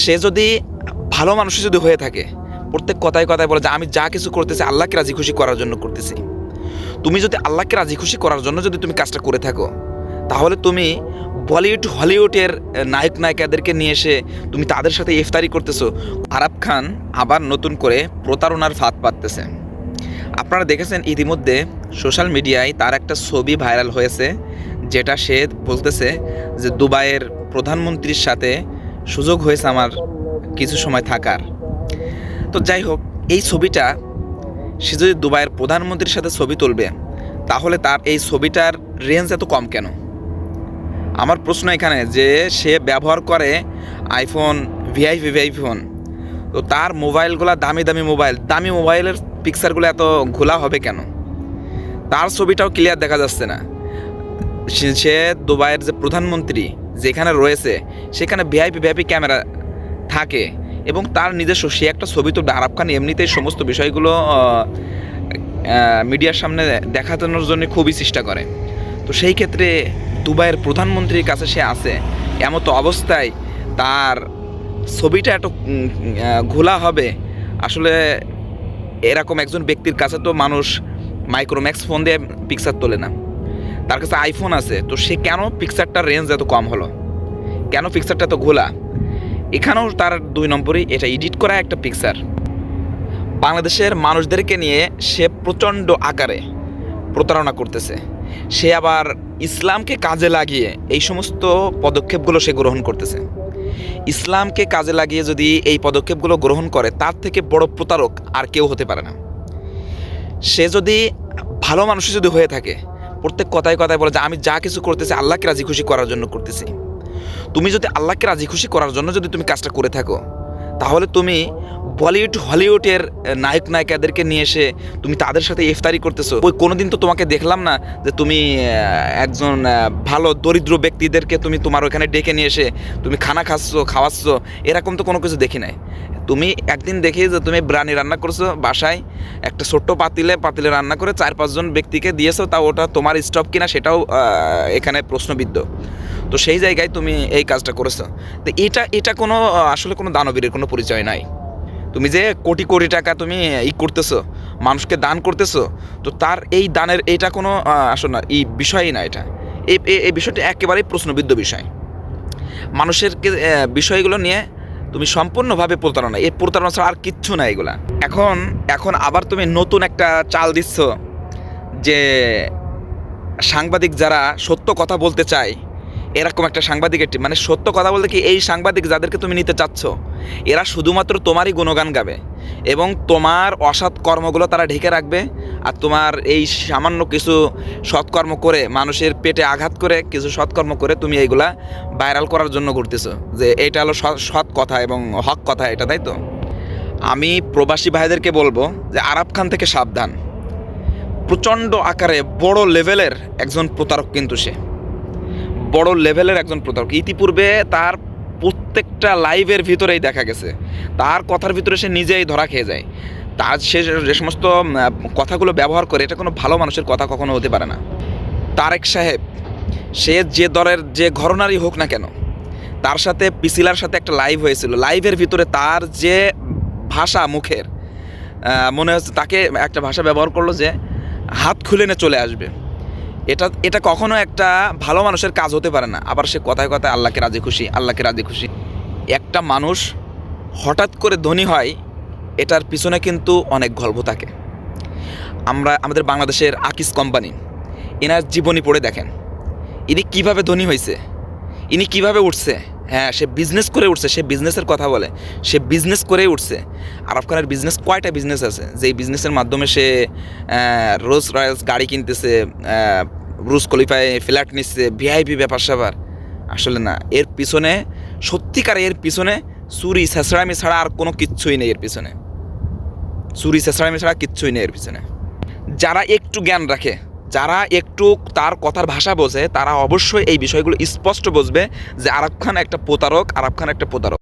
সে যদি ভালো মানুষ যদি হয়ে থাকে, প্রত্যেক কথায় কথায় বলে যে আমি যা কিছু করতেছি আল্লাহকে রাজি খুশি করার জন্য করতেছি। তুমি যদি আল্লাহকে রাজি খুশি করার জন্য যদি তুমি কাজটা করে থাকো, তাহলে তুমি বলিউড, হলিউডের নায়ক, নায়িকাদেরকে নিয়ে এসে তুমি তাদের সাথে ইফতারি করতেছো। আরাব খান আবার নতুন করে প্রতারণার ফাঁদ পাততেছে আপনারা দেখেছেন ইতিমধ্যে সোশ্যাল মিডিয়ায় তার একটা ছবি ভাইরাল হয়েছে, যেটা সে বলতেছে যে দুবাইয়ের প্রধানমন্ত্রীর সাথে সুযোগ হয়েছে আমার কিছু সময় থাকার। তো যাই হোক, এই ছবিটা সে যদি দুবাইয়ের প্রধানমন্ত্রীর সাথে ছবি তুলবে, তাহলে তার এই ছবিটার রেঞ্জ এত কম কেন? আমার প্রশ্ন এখানে যে সে ব্যবহার করে আইফোন ভিআইপি ভিআইপি ফোন তো তার মোবাইলগুলো দামি দামি মোবাইল, দামি মোবাইলের পিকচারগুলো এত ঘোলা হবে কেন? তার ছবিটাও ক্লিয়ার দেখা যাচ্ছে না। সে দুবাইয়ের যে প্রধানমন্ত্রী, যেখানে রয়েছে সেখানে ভিআইপি ভিআইপি ক্যামেরা থাকে এবং তার নিজস্ব, সে একটা ছবি তো আরব খান এমনিতেই সমস্ত বিষয়গুলো মিডিয়ার সামনে দেখানোর জন্য খুবই চেষ্টা করে। তো সেই ক্ষেত্রে দুবাইয়ের প্রধানমন্ত্রীর কাছে সে আছে। এমতো অবস্থায় তার ছবিটা এত ঘোলা হবে। আসলে এরকম একজন ব্যক্তির কাছে তো মানুষ মাইক্রোম্যাক্স ফোন দিয়ে পিকচার তোলে না। তার কাছে আইফোন আছে। তো সে কেন পিকচারটার রেঞ্জ এত কম হলো? কেন পিকচারটা তো ঘোলা? এখানেও তার দুই নম্বরই, এটা এডিট করা একটা পিকচার বাংলাদেশের মানুষদেরকে নিয়ে সে প্রচণ্ড আকারে প্রতারণা করতেছে। সে আবার ইসলামকে কাজে লাগিয়ে এই সমস্ত পদক্ষেপগুলো সে গ্রহণ করতেছে। ইসলামকে কাজে লাগিয়ে যদি এই পদক্ষেপগুলো গ্রহণ করে, তার থেকে বড় প্রতারক আর কেউ হতে পারে না। সে যদি ভালো মানুষ যদি হয়ে থাকে, প্রত্যেক কথায় কথায় বলে যে, আমি যা কিছু করতেছি, আল্লাহকে রাজি খুশি করার জন্য করতেছি। তুমি যদি আল্লাহকে রাজি খুশি করার জন্য যদি তুমি কাজটা করে থাকো, তাহলে তুমি বলিউড, হলিউডের নায়ক, নায়িকাদেরকে নিয়ে এসে তুমি তাদের সাথে ইফতারি করতেছো। ওই কোনোদিন তো তোমাকে দেখলাম না যে তুমি একজন ভালো, দরিদ্র ব্যক্তিদেরকে তুমি তোমার ওখানে ডেকে নিয়ে এসে তুমি খানা খাচ্ছ, খাওয়াচ্ছ, এরকম তো কোনো কিছু দেখি নাই। তুমি একদিন দেখি যে তুমি ব্রানি রান্না করছ বাসায়, একটা ছোট্ট পাতিলে পাতিলে রান্না করে চার পাঁচজন ব্যক্তিকে দিয়েছ, তা ওটা তোমার স্টপ কিনা সেটাও এখানে প্রশ্নবিদ্ধ। তো সেই জায়গায় তুমি এই কাজটা করেছ। তো এটা এটা কোনো আসলে কোনো দানবীরের কোনো পরিচয় নাই। তুমি যে কোটি কোটি টাকা তুমি ই করতেছো, মানুষকে দান করতেছো, তো তার এই দানের এটা কোনো আসলে না এই বিষয়ই না এটা। এই- এই বিষয়টি একেবারেই প্রশ্নবিদ্ধ বিষয়। মানুষের বিষয়গুলো নিয়ে তুমি সম্পূর্ণভাবে প্রতারণা এই প্রতারণা ছাড়া আর কিচ্ছু না এগুলা। এখন এখন আবার তুমি নতুন একটা চাল দিচ্ছ যে সাংবাদিক যারা সত্য কথা বলতে চায় এরকম একটা সাংবাদিকের টিম মানে সত্য কথা বলতে কি এই সাংবাদিক যাদেরকে তুমি নিতে চাচ্ছ, এরা শুধুমাত্র তোমারই গুণগান গাবে এবং তোমার অসৎ কর্মগুলো তারা ঢেকে রাখবে আর তোমার এই সামান্য কিছু সৎকর্ম করে মানুষের পেটে আঘাত করে কিছু সৎকর্ম করে তুমি এইগুলা ভাইরাল করার জন্য ঘুরতেছো, যে এটা হলো সৎ কথা এবং হক কথা এটা, তাই তো? আমি প্রবাসী ভাইদেরকে বলব যে আরব খান থেকে সাবধান। প্রচণ্ড আকারে বড় লেভেলের একজন প্রতারক কিন্তু সে। বড় লেভেলের একজন প্রতারক। ইতিপূর্বে তার প্রত্যেকটা লাইভের ভিতরেই দেখা গেছে। তার কথার ভিতরে সে নিজেই ধরা খেয়ে যায়। তার সে যে সমস্ত কথাগুলো ব্যবহার করে, এটা কোনো ভালো মানুষের কথা কখনো হতে পারে না। তারেক সাহেব, সে যে দলের যে ঘরনারই হোক না কেন, তার সাথে পিসিলার সাথে একটা লাইভ হয়েছিল। লাইভের ভিতরে তার যে ভাষা মুখের মনে হচ্ছে তাকে একটা ভাষা ব্যবহার করল যে হাত খুলে নিয়ে চলে আসবে। এটা এটা কখনো একটা ভালো মানুষের কাজ হতে পারে না। আবার সে কথায় কথায় আল্লাহকে রাজি খুশি, আল্লাহকে রাজি খুশি। একটা মানুষ হঠাৎ করে ধনী হয়, এটার পিছনে কিন্তু অনেক গল্প থাকে। আমরা, আমাদের বাংলাদেশের আকিস কোম্পানি, এনার জীবনী পড়ে দেখেন। ইনি কীভাবে ধনী হয়েছে ইনি কীভাবে উঠছে? সে বিজনেস করে উঠছে, সে বিজনেসের কথা বলে। সে বিজনেস করেই উঠছে। আরব খানের বিজনেস কয়টা বিজনেস আছে? যেই বিজনেসের মাধ্যমে সে রোজ রয়্যালস গাড়ি কিনতেছে রুজ কোয়ালিফাই ফ্ল্যাট নিচ্ছে ভিআইপি ব্যাপার স্যাপার। আসলে না, এর পিছনে, সত্যিকার এর পিছনে চুরি, ছেঁচড়ামি ছাড়া আর কোনো কিচ্ছুই নেই এর পিছনে। চুরি, ছেঁচড়ামি ছাড়া কিচ্ছুই নেই এর পিছনে। যারা একটু জ্ঞান রাখে যারা একটু তার কথার ভাষা বোঝে, তারা অবশ্যই এই বিষয়গুলো স্পষ্ট বুঝবে যে আরব খান একটা প্রতারক, আরব খান একটা প্রতারক।